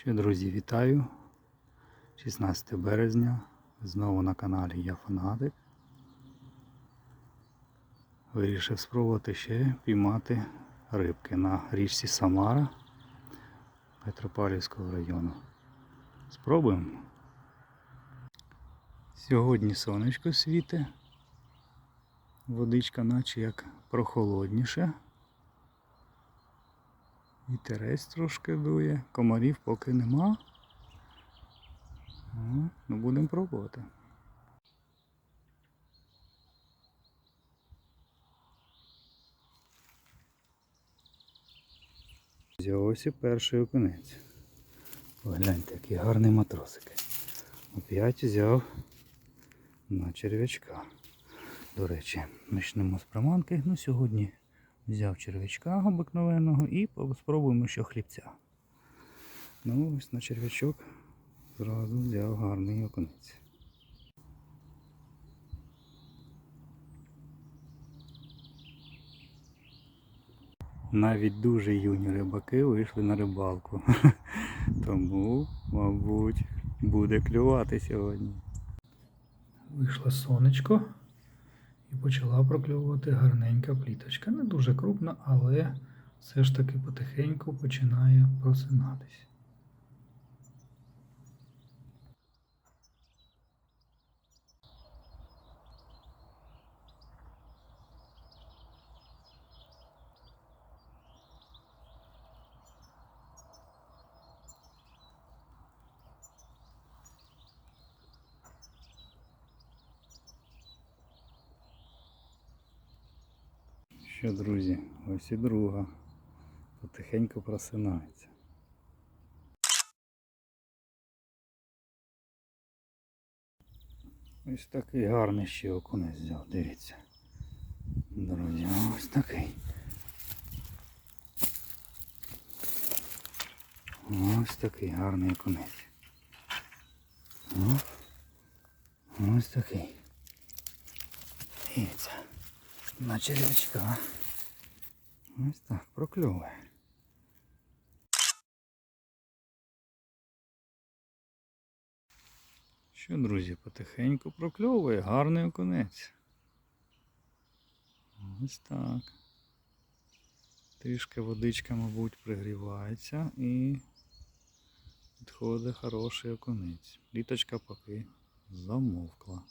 Що, друзі, вітаю. 16 березня. Знову на каналі Я Фанатик. Вирішив спробувати ще піймати рибки на річці Самара Петропавлівського району. Спробуємо. Сьогодні сонечко світе. Водичка наче як прохолодніше. Вітерець трошки дує, комарів поки нема. Ну, будемо пробувати. Ось і перший окунець. Погляньте, які гарні матросики. Оп'ять взяв на черв'ячка. До речі, почнемо з приманки. Ну, сьогодні взяв черв'ячка обикновеного і спробуємо ще хлібця. Ну, ось на черв'ячок зразу взяв гарний окунець. Навіть дуже юні рибаки вийшли на рибалку. Тому, мабуть, буде клювати сьогодні. Вийшло сонечко і почала прокльовувати гарненька пліточка. Не дуже крупна, але все ж таки потихеньку починає просинатись. Що, друзі, ось і друга. Потихеньку просинається. Ось такий гарний ще окунець взяв, дивіться. Друзі, ось такий. Ось такий гарний окунець. Ось такий. Дивіться. На червячка. Ось так, прокльовує. Що, друзі, потихеньку прокльовує, гарний окунець. Ось так. Трішки водичка, мабуть, пригрівається і підходить хороший окунець. Літочка поки замовкла.